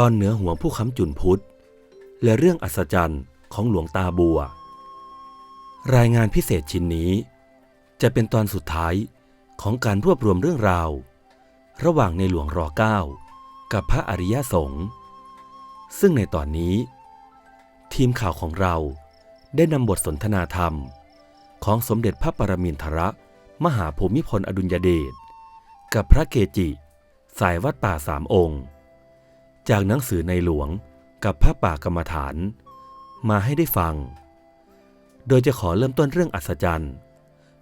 ตอนเหนือหัวผู้ค้ำจุนพุทธ และเรื่องอัศจรรย์ของหลวงตาบัว รายงานพิเศษชิ้นนี้ จะเป็นตอนสุดท้ายของการรวบรวมเรื่องราว ระหว่างในหลวงรอเก้ากับพระอริยสงฆ์ซึ่งในตอนนี้ ทีมข่าวของเราได้นำบทสนทนาธรรม ของสมเด็จพระปรมินทรมหาภูมิพลอดุลยเดชกับพระเกจิ สายวัดป่าสามองค์ จากหนังสือในหลวงกับพระป่ากรรมฐาน มาให้ได้ฟัง โดยจะขอเริ่มต้นเรื่องอัศจรรย์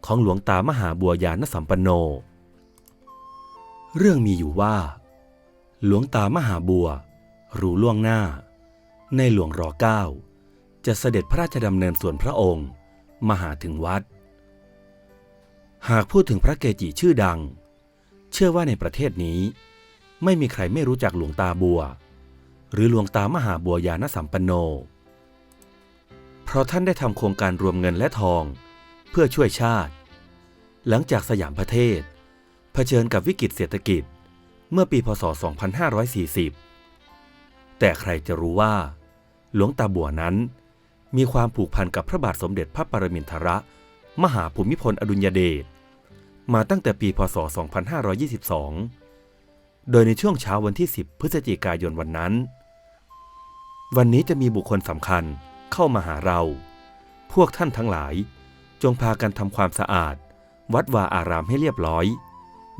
ของหลวงตามหาบัวยานสัมปันโน เรื่องมีอยู่ว่า หลวงตามหาบัว รู้ล่วงหน้า ในหลวงรอเก้าจะเสด็จพระราชดำเนินส่วนพระองค์มาหาถึงวัด หากพูดถึงพระเกจิชื่อดัง เชื่อว่าในประเทศนี้ ไม่มีใครไม่รู้จักหลวงตาบัว หรือหลวงตามหาบัวยานสัมปันโน เพราะท่านได้ทำโครงการรวมเงินและทอง เพื่อช่วยชาติ หลังจากสยามประเทศ เผชิญกับวิกฤตเศรษฐกิจเมื่อปีพศ 2540 แต่ใครจะรู้ว่า หลวงตาบัวนั้น มีความผูกพันกับพระบาทสมเด็จพระปรมินทรมหาภูมิพลอดุลยเดชมาตั้งแต่ปีพศ 2522 โดยในช่วงเช้าวันที่ 10 พฤศจิกายนวันนั้น วันนี้จะมีบุคคลสำคัญเข้ามาหาเรา พวกท่านทั้งหลาย จงพากันทำความสะอาด วัดวาอารามให้เรียบร้อย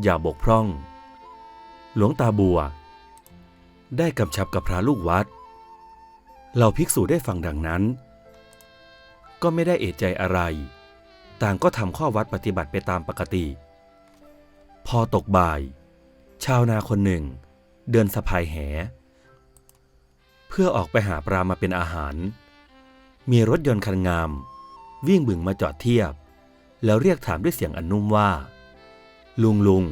อย่าบกพร่อง หลวงตาบัว ได้กำชับกับพระลูกวัด เราภิกษุได้ฟังดังนั้น ก็ไม่ได้เอะใจอะไร ต่างก็ทำข้อวัดปฏิบัติไปตามปกติ พอตกบ่าย ชาวนาคนหนึ่ง เดินสะพายแห เพื่อออกไปหาปลามาเป็นอาหาร มีรถยนต์คันงาม วิ่งบึงมาจอดเทียบ แล้วเรียกถามด้วยเสียงอันนุ่มว่า ลุงลุง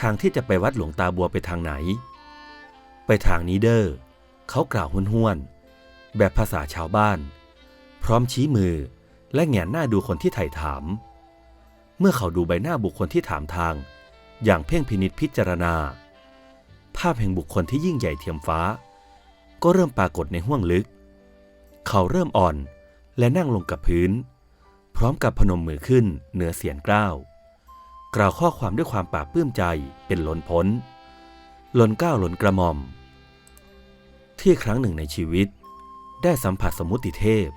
ทางที่จะไปวัดหลวงตาบัวไปทางไหน ไปทางนี้เด้อเขากล่าวห้วนๆแบบภาษาชาวบ้าน พร้อมชี้มือและแหงนหน้าดูคนที่ไถ่ถาม เมื่อเขาดูใบหน้าบุคคลที่ถามทาง อย่างเพ่งพินิษพิจารณา ภาพแห่งบุคคลที่ยิ่งใหญ่เทียมฟ้า ก็เริ่มปรากฏในห้วงลึก เขาเริ่มอ่อนและนั่งลงกับพื้น พร้อมกับพนมมือขึ้นเหนือเสียนกล้าว กล่าวข้อความด้วยความปราบปลื้มใจเป็นล้นพ้นล้นก้าวล้นกระหม่อม ที่ครั้งหนึ่งในชีวิต ได้สัมผัสสมุติเทพ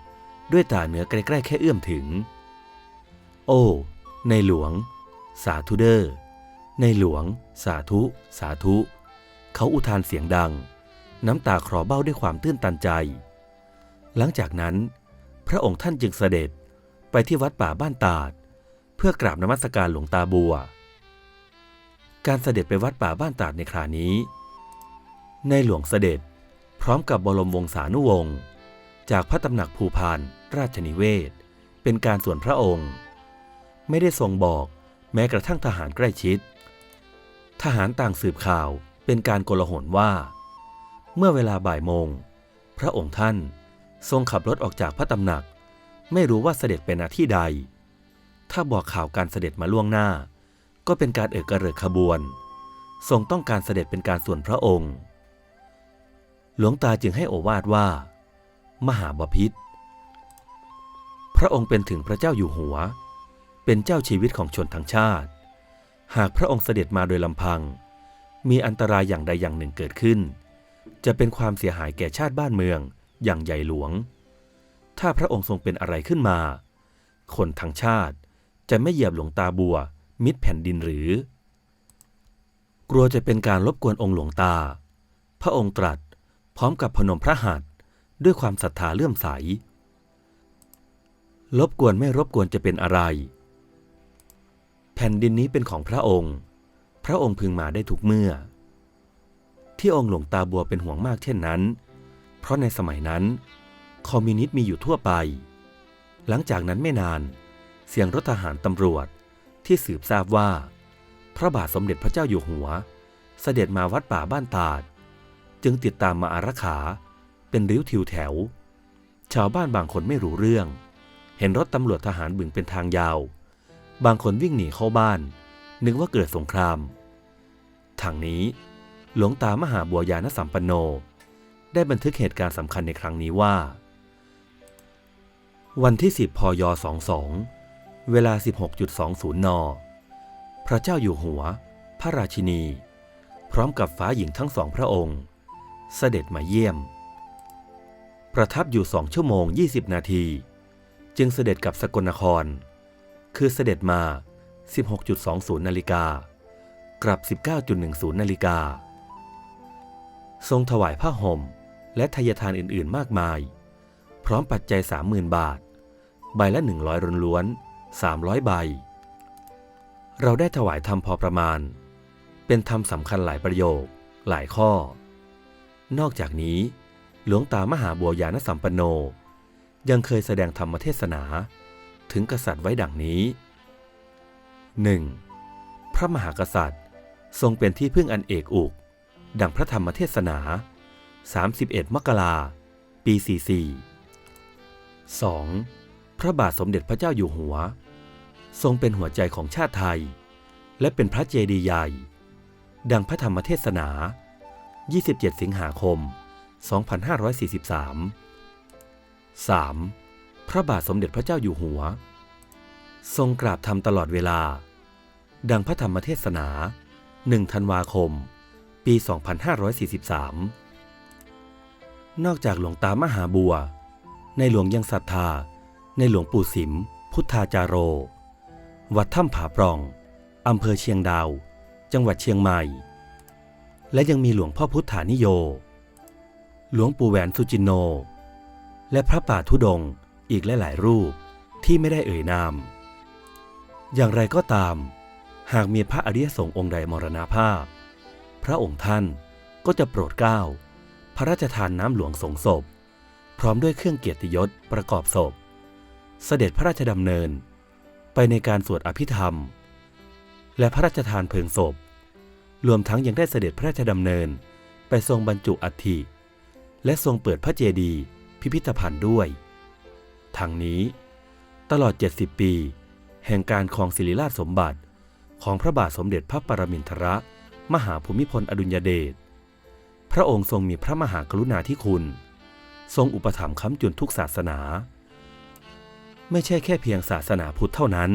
ด้วยตาเนื้อใกล้ๆแค่เอื้อมถึง โอ้ ในหลวง สาธุเดอร์ ในหลวง สาธุ สาธุ เขาอุทานเสียงดัง น้ำตาคลอเบ้าด้วยความตื้นตันใจ หลังจากนั้น พระองค์ท่านจึงเสด็จไปที่วัดป่าบ้านตาด เพื่อกราบนมัสการหลวงตาบัว การเสด็จไปวัดป่าบ้านตาดในครานี้ ในหลวงเสด็จพร้อมกับบรมวงศานุวงศ์จากพระตำหนักภูพานราชนิเวศ เป็นการส่วนพระองค์ ไม่ได้ทรงบอกแม้กระทั่งทหารใกล้ชิด ทหารต่างสืบข่าวเป็นการโกลาหลว่า เมื่อเวลาบ่ายโมง พระองค์ท่านทรงขับรถออกจากพระตำหนัก ไม่รู้ว่าเสด็จไปณที่ใด ถ้าบอกข่าวการเสด็จมาล่วงหน้า ก็เป็นการเอกกระเริกขบวน ทรงต้องการเสด็จเป็นการส่วนพระองค์ หลวงตาจึงให้โอวาทว่า มหาบพิษพระองค์เป็นถึงพระเจ้าอยู่หัว เป็นเจ้าชีวิตของชนทั้งชาติ หากพระองค์เสด็จมาโดยลำพัง มีอันตรายอย่างใดอย่างหนึ่งเกิดขึ้น จะเป็นความเสียหายแก่ชาติบ้านเมืองอย่างใหญ่หลวง ถ้าพระองค์ทรงเป็นอะไรขึ้นมา คนทั้งชาติจะไม่เหยียบหลวงตาบัว มิตรแผ่นดินหรือ กลัวจะเป็นการรบกวนองค์หลวงตา พระองค์ตรัสพร้อมกับพนมพระหัตถ์ด้วยความศรัทธาเลื่อมใส รบกวนไม่รบกวนจะเป็นอะไร ผ่นดินนี้เป็นของพระองค์ พระองค์พึงมาได้ทุกเมื่อ ที่องค์หลวงตาบัวเป็นห่วงมากเช่นนั้น เพราะในสมัยนั้น คอมมิวนิสต์มีอยู่ทั่วไป หลังจากนั้นไม่นาน เสียงรถทหารตำรวจที่สืบทราบว่า พระบาทสมเด็จพระเจ้าอยู่หัว เสด็จมาวัดป่าบ้านตาด จึงติดตามมาอารักขาเป็นริ้วทิวแถว ชาวบ้านบางคนไม่รู้เรื่อง เห็นรถตำรวจทหารบึงเป็นทางยาว บางคนวิ่งหนีเข้าบ้าน นึกว่าเกิดสงคราม ทางนี้ หลวงตามหาบัวยานสัมปันโน ได้บันทึกเหตุการณ์สำคัญในครั้งนี้ว่า วันที่ 10 พย 22 เวลา 16.20 น พระเจ้าอยู่หัว พระราชินี พร้อมกับฟ้าหญิงทั้งสองพระองค์ เสด็จมาเยี่ยม ประทับอยู่สองชั่วโมง 20 นาที จึงเสด็จกับสกลนคร คือเสด็จมา 16.20 นาฬิกากลับ 19.10 นาฬิกา ทรงถวายผ้าห่ม และทายทานอื่นๆ มากมาย พร้อมปัจจัย 30,000 บาท ใบละ 100รนล้วน 300 ใบ เราได้ถวายธรรมพอประมาณ เป็นธรรมสำคัญหลายประโยค หลายข้อ นอกจากนี้ หลวงตามหาบัวยานสัมปันโน ยังเคยแสดงธรรมเทศนา ถึงกษัตริย์ไว้ดังนี้ 1. พระมหากษัตริย์ทรงเป็นที่พึ่งอันเอกอุก ดังพระธรรมเทศนา 31 มกราปี 44 2. พระบาทสมเด็จพระเจ้าอยู่หัว ทรงเป็นหัวใจของชาติไทย และเป็นพระเจดีย์ใหญ่ ดังพระธรรมเทศนา 27 สิงหาคม 2543 3. พระบาทสมเด็จพระเจ้าอยู่หัว ทรงกราบธรรมตลอดเวลา ดังพระธรรมเทศนา1ธันวาคม ปี 2543 นอกจากหลวงตามหาบัว ในหลวงยังศรัทธา ในหลวงปู่สิม พุทธาจาโร วัดถ้ำผาปล่อง อำเภอเชียงดาว จังหวัดเชียงใหม่ และยังมีหลวงพ่อพุทธานิโย หลวงปู่แหวนสุจินโน และพระป่าทุดง อีกหลายๆรูปที่ไม่ได้เอ่ยนาม อย่างไรก็ตาม หากมีพระอริยสงฆ์องค์ใดมรณภาพ พระองค์ท่านก็จะโปรดเกล้า พระราชทานน้ำหลวงสงศพ พร้อมด้วยเครื่องเกียรติยศประกอบศพ เสด็จพระราชดำเนิน ไปในการสวดอภิธรรม และพระราชทานเพลิงศพ รวมทั้งยังได้เสด็จพระราชดำเนินไปทรงบรรจุอัฐิและทรงเปิดพระเจดีย์พิพิธภัณฑ์ด้วย ทางนี้ ตลอด 70 ปี แห่งการครองศิริราชสมบัติของพระบาทสมเด็จพระปรมินทรมหาภูมิพลอดุลยเดชพระองค์ทรงมีพระมหากรุณาธิคุณ ทรงอุปถัมภ์ค้ำจุนทุกศาสนา ไม่ใช่แค่เพียงศาสนาพุทธเท่านั้น